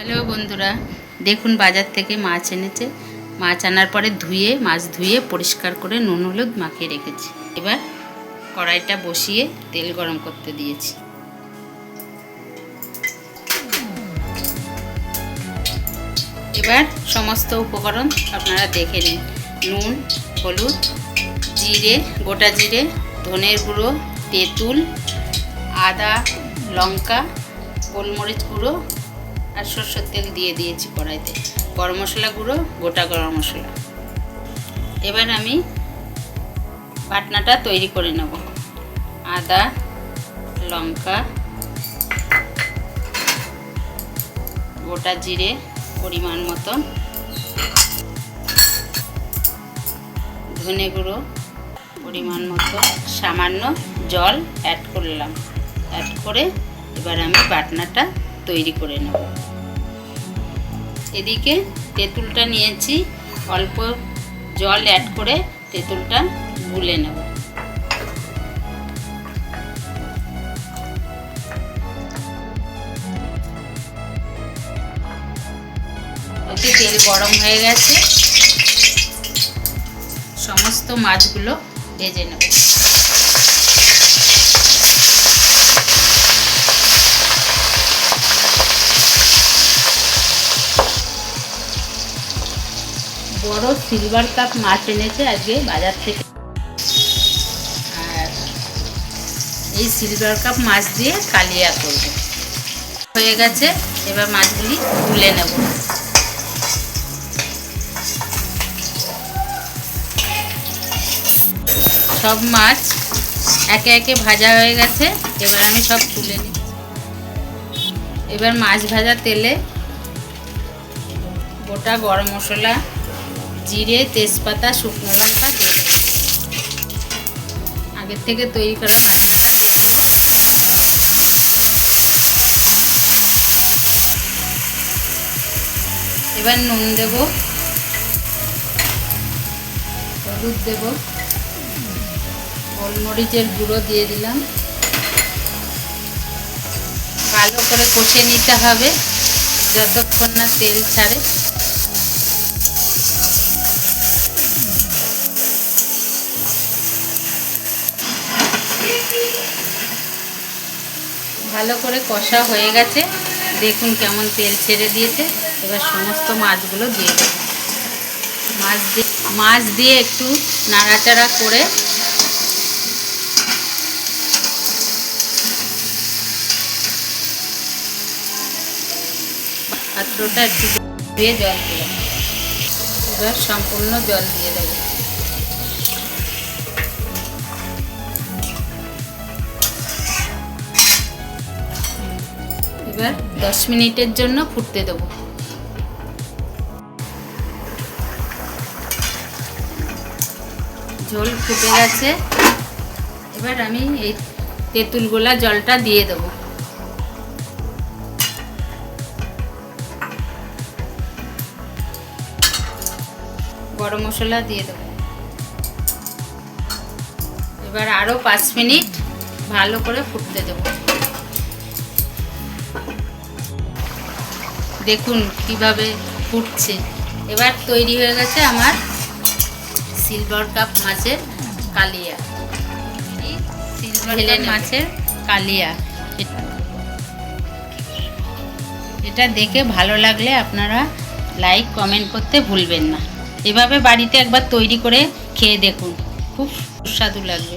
Hello বন্ধুরা, দেখুন বাজার থেকে মাছ এনেছে। মাছ আনার পরে ধুয়ে, মাছ ধুয়ে পরিষ্কার করে নুন, হলুদ মাখিয়ে রেখেছি। এবার কড়াইটা বসিয়ে তেল গরম করতে দিয়েছি। এবার সমস্ত উপকরণ আপনারা দেখে নিন। নুন, হলুদ, জিরে, গোটা জিরে, ধনের গুঁড়ো, তেঁতুল, আদা, লঙ্কা, গোলমরিচ গুঁড়ো আর সর্ষের তেল দিয়ে দিয়েছি কড়াইতে। গরম মশলা গুঁড়ো, গোটা গরম মশলা। এবার আমি বাটনাটা তৈরি করে নেব। আদা, লঙ্কা, গোটা জিরে পরিমাণ মতো, ধনে গুঁড়ো পরিমাণ মতো, সামান্য জল অ্যাড করলাম। অ্যাড করে এবার আমি বাটনাটা তৈরি করে নেব। এদিকে তেঁতুলটা নিয়েছি, অল্প জল অ্যাড করে তেঁতুলটা গুলে নেব। ওতে তেল গরম হয়ে গেছে। সমস্ত মাছগুলো ভেজে নেব। বড় সিলভার কাপ মাছ এনেছে আজকে বাজার থেকে। আর এই সিলভার কাপ মাছ দিয়ে কালিয়া করব। হয়ে গেছে, এবার মাছগুলি তুলে নেব। সব মাছ একে একে ভাজা হয়ে গেছে, এবার আমি সব তুলে নিই এবার মাছ ভাজা তেলে গোটা গরম মশলা জিরে, তেজপাতা, শুকনো লঙ্কা দিয়ে আগের থেকে তৈরি করা বাটনাটা দিয়ে এবার নুন দেব। হলুদ দেব। গোলমরিচের গুঁড়ো দিয়ে দিলাম। ভালো করে কষে নিতে হবে। যতক্ষণ না তেল ছাড়ে। ভালো করে কষা হয়ে গেছে। দেখুন কেমন তেল ছেড়ে দিয়েছে। এবার সমস্ত মাছগুলো দিয়ে দেব। মাছ দিয়ে মাছ দিয়ে একটু নাড়াচাড়া করে পাত্রটা একটু দিয়ে জল দিলাম এবার সম্পূর্ণ জল দিয়ে দেবো। এবার দশ মিনিটের জন্য ফুটতে দেবো। ঝোল ফুটে গেছে। এবার আমি এই তেঁতুল গোলা জলটা দিয়ে দেবো। গরম মশলা দিয়ে দেবো। এবার আরও পাঁচ মিনিট ভালো করে ফুটতে দেবো। দেখুন কীভাবে ফুটছে। এবার তৈরি হয়ে গেছে আমার সিলভার কাপ মাছের কালিয়া। সিলভার মাছের কালিয়া। এটা দেখে ভালো লাগলে আপনারা লাইক কমেন্ট করতে ভুলবেন না। এভাবে বাড়িতে একবার তৈরি করে খেয়ে দেখুন। খুব সুস্বাদু লাগবে।